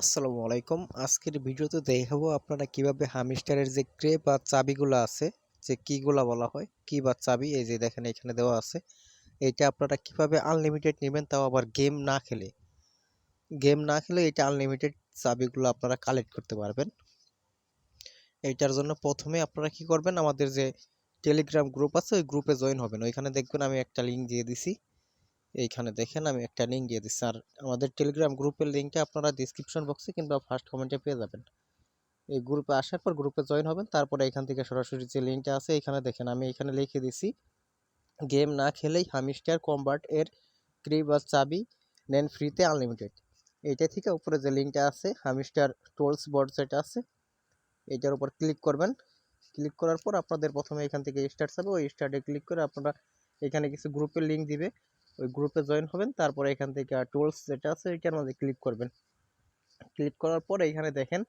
আসসালামু আলাইকুম। আজকের ভিডিওতে দেখাবো আপনারা কীভাবে হামিস্টারের যে ক্রে বা চাবিগুলো আছে, যে কিগুলা বলা হয় কি বা চাবি, এই যে দেখেন এখানে দেওয়া আছে। এটা আপনারা কীভাবে আনলিমিটেড নেবেন তাও আবার গেম না খেলে। গেম না খেলে এটা আনলিমিটেড চাবিগুলো আপনারা কালেক্ট করতে পারবেন। এইটার জন্য প্রথমে আপনারা কি করবেন, আমাদের যে টেলিগ্রাম গ্রুপ আছে, ওই গ্রুপে জয়েন হবেন। ওইখানে দেখবেন আমি একটা লিঙ্ক দিয়ে দিছি। এইখানে দেখেন, আমি একটা লিঙ্ক দিয়ে দিচ্ছি। আর আমাদের টেলিগ্রাম গ্রুপের লিঙ্কটা আপনারা ডিসক্রিপশন বক্সে কিংবা ফার্স্ট কমেন্টে পেয়ে যাবেন। এই গ্রুপে আসার পর গ্রুপে জয়েন হবেন, তারপরে এখান থেকে সরাসরি যে লিঙ্কটা আছে, এখানে দেখেন, আমি এখানে লিখে দিছি গেম না খেলেই হামিস্টার কম্বার্ট এর ক্রি বা চাবি নেন ফ্রিতে আনলিমিটেড এইটা থেকে উপরে যে লিঙ্কটা আছে হামিস্টার টোলস বোর্ড যেটা আছে এইটার উপর ক্লিক করবেন। ক্লিক করার পর আপনাদের প্রথমে এখান থেকে স্টার্ট যাবে ওই স্টার্টে ক্লিক করে আপনারা এখানে কিছু গ্রুপের লিঙ্ক দিবে। ওই গ্রুপে জয়েন হবেন, তারপরে এখান থেকে টুলস যেটা আছে এটার মধ্যে ক্লিক করবেন। ক্লিক করার পর এখানে দেখেন,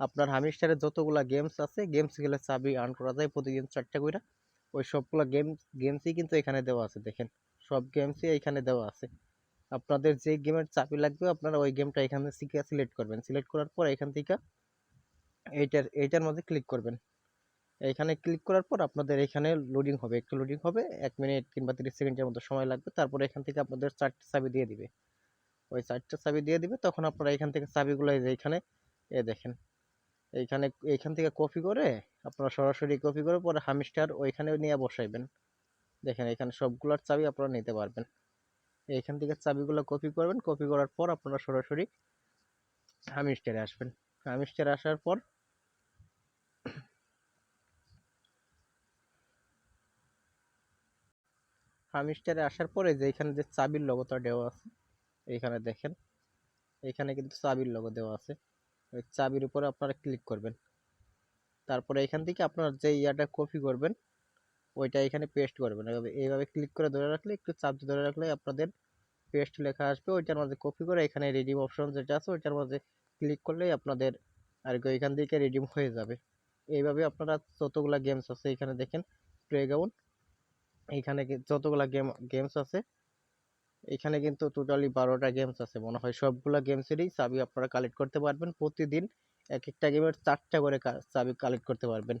আপনার হামিস্টারের যতগুলা গেমস আছে গেমস গেলে চাবি আর্ন করা যায় প্রতিদিন চারটা করে ওই সবগুলো গেম গেমসই কিন্তু এখানে দেওয়া আছে, দেখেন। সব গেমসই এখানে দেওয়া আছে। আপনাদের যে গেমের চাবি লাগবে, আপনারা ওই গেমটা এখানে সিলেক্ট করবেন। সিলেক্ট করার পর এখান থেকে এইটার এইটার মধ্যে ক্লিক করবেন। এখানে ক্লিক করার পর আপনাদের এখানে লোডিং হবে। একটু লোডিং হবে, এক মিনিট কিংবা তিরিশ সেকেন্ডের মতো সময় লাগবে। তারপরে এখান থেকে আপনাদের চারটে চাবি দিয়ে দিবে। ওই চারটে চাবি দিয়ে দিবে, তখন আপনারা এখান থেকে চাবিগুলো এই যে এখানে, এ দেখেন। এইখানে এইখান থেকে কপি করে আপনারা সরাসরি কপি করে পরে হামিস্টার ওইখানে নিয়ে বসাইবেন। দেখেন, এখানে সবগুলোর চাবি আপনারা নিতে পারবেন। এইখান থেকে চাবিগুলো কপি করবেন। কপি করার পর আপনারা সরাসরি হামিস্টারে আসবেন। হামিস্টারে আসার পর হামিস্টারে আসার পরে যে এখানে যে চাবির লগোটা দেওয়া আছে, এইখানে দেখেন। এখানে কিন্তু চাবির লগো দেওয়া আছে। ওই চাবির উপরে আপনারা ক্লিক করবেন। তারপরে এখান থেকে আপনার যে ইয়াটা কপি করবেন, ওইটা এখানে পেস্ট করবেন। এইভাবে ক্লিক করে ধরে রাখলে, একটু চাপ ধরে রাখলে আপনাদের পেস্ট লেখা আসবে। ওইটার মাঝে কপি করে এখানে রিডিম অপশন যেটা আছে, ওইটার মাঝে ক্লিক করলেই আপনাদের আর কি ওইখান থেকে রিডিম হয়ে যাবে। এইভাবে আপনারা যতগুলা গেমস আছে, এখানে দেখেন প্লেগ্রাউন্ড এইখানে কি- যতগুলা গেম গেমস আছে এখানে কিন্তু টোটালি বারোটা গেমস আছে মনে হয়। সবগুলা গেমসেরই চাবি আপনারা কালেক্ট করতে পারবেন। প্রতিদিন এক একটা গেমের চারটা করে চাবি কালেক্ট করতে পারবেন।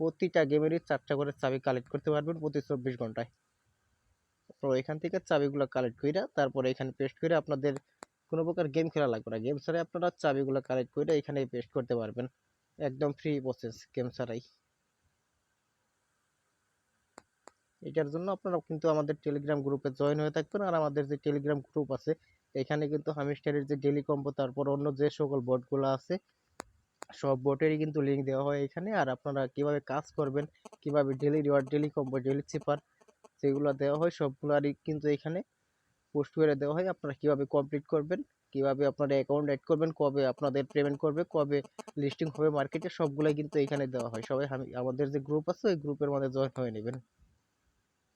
প্রতিটা গেমেরই চারটা করে চাবি কালেক্ট করতে পারবেন প্রতি চব্বিশ ঘন্টায়। তো এখান থেকে চাবিগুলো কালেক্ট করে তারপরে এখানে পেস্ট করে আপনাদের কোনো প্রকার গেম খেলা লাগবে না। গেম ছাড়াই আপনারা চাবিগুলো কালেক্ট করে এখানে পেস্ট করতে পারবেন। একদম ফ্রি প্রসেস গেম ছাড়াই। এটার জন্য আপনারা কিন্তু আমাদের টেলিগ্রাম গ্রুপে জয়েন হয়ে থাকবেন। আর আমাদের যে টেলিগ্রাম গ্রুপ আছে, এখানে কিন্তু হামিস্টারের যে ডেলি কম্বো তারপর অন্য যে সকল বোর্ডগুলো আছে, সব বোর্ডেরই কিন্তু লিঙ্ক দেওয়া হয় এখানে। আর আপনারা কীভাবে কাজ করবেন, কীভাবে daily reward daily combo daily চিপার যেগুলো দেওয়া হয়, সবগুলোরই কিন্তু এখানে পোস্ট করে দেওয়া হয়। আপনারা কীভাবে কমপ্লিট করবেন, কীভাবে আপনারা অ্যাকাউন্ট অ্যাড করবেন, কবে আপনাদের পেমেন্ট করবে, কবে লিস্টিং হবে মার্কেটে সবগুলোই কিন্তু এখানে দেওয়া হয়। সবাই আমি আমাদের যে গ্রুপ আছে, ওই গ্রুপের মধ্যে জয়েন হয়ে নেবেন।